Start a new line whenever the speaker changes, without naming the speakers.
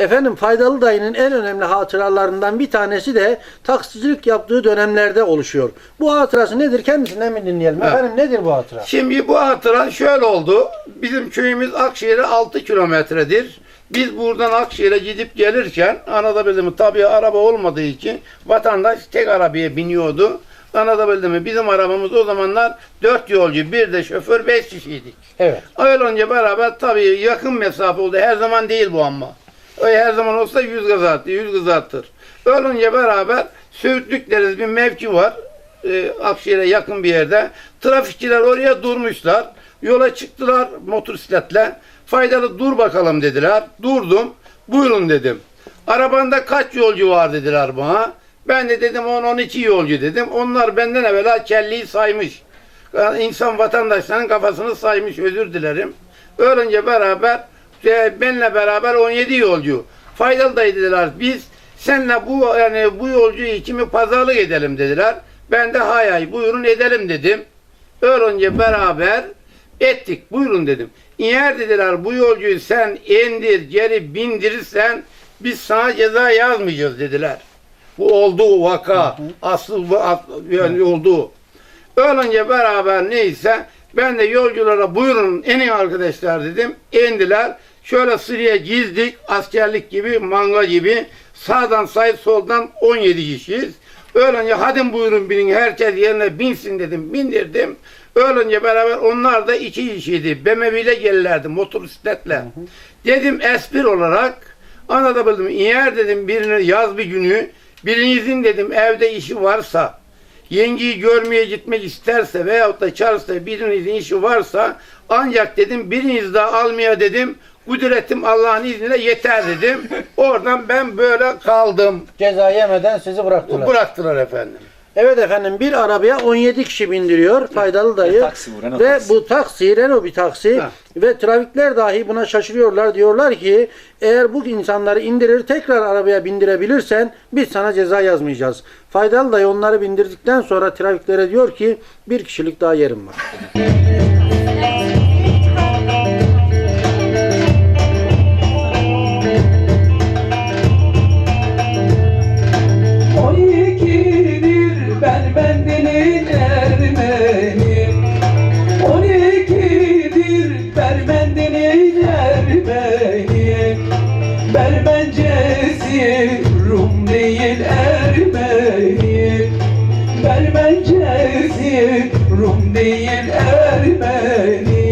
Efendim faydalı dayının en önemli hatıralarından bir tanesi de taksicilik yaptığı dönemlerde oluşuyor. Bu hatırası nedir? Kendisinden mi dinleyelim?
Evet.
Efendim nedir bu hatıra?
Şimdi bu hatıra şöyle oldu. Bizim köyümüz Akşehir'e 6 kilometredir. Biz buradan Akşehir'e gidip gelirken Anadolu mi tabii araba olmadığı için vatandaş tek arabaya biniyordu. Anadolu mi bizim arabamız o zamanlar 4 yolcu, bir de şoför 5 kişiydik.
Evet.
Öyle önce beraber tabii yakın mesafe oldu. Her zaman değil bu ama. Her zaman olsa 100 gaz attı, 100 gaz attır. Öyle önce beraber Söğütlük deriz bir mevki var. E, Akşehir'e yakın bir yerde. Trafikçiler oraya durmuşlar. Yola çıktılar motosikletle. Faydalı dur bakalım dediler. Durdum. Buyurun dedim. Arabanda kaç yolcu var dediler bana. Ben de dedim 10-12 yolcu dedim. Onlar benden evvela kelliyi saymış. Yani insan vatandaşların kafasını saymış özür dilerim. Öğrenci beraber e, benle beraber 17 yolcu. Faydalı dayı dediler. Biz senle bu yani bu yolcu için mi pazarlık edelim dediler. Ben de hay hay buyurun edelim dedim. Öğrenci beraber ettik. Buyurun dedim. Eğer dediler bu yolcuyu sen indir geri bindirirsen biz sana ceza yazmayacağız dediler. Bu oldu vaka. Asıl bu yani oldu. Öylece beraber neyse ben de yolculara buyurun inin arkadaşlar dedim. İndiler. Şöyle sıraya gizdik. Askerlik gibi, manga gibi. Sağdan say soldan 17 kişiyiz. Öylece hadi buyurun binin herkes yerine binsin dedim. Bindirdim. Öylece beraber onlar da iki kişiydi. BMW ile gelirlerdi motosikletle. Dedim espri olarak anlatabildim. Eğer dedim birini yaz bir günü birinizin dedim evde işi varsa yengeyi görmeye gitmek isterse veyahut da çağırsa birinizin işi varsa ancak dedim biriniz daha almaya dedim kudretim Allah'ın izniyle yeter dedim. Oradan ben böyle kaldım.
Ceza yemeden sizi bıraktılar.
Bıraktılar efendim.
Evet efendim bir arabaya 17 kişi bindiriyor faydalı dayı.
Taksi bu, Renault
ve
taksi.
bu taksi, Renault bir taksi
Ha.
ve trafikler dahi buna şaşırıyorlar. Diyorlar ki eğer bu insanları indirir tekrar arabaya bindirebilirsen biz sana ceza yazmayacağız. Faydalı dayı onları bindirdikten sonra trafiklere diyor ki bir kişilik daha yerim var.
Rum değil Ermeni Berbencesi Rum değil Ermeni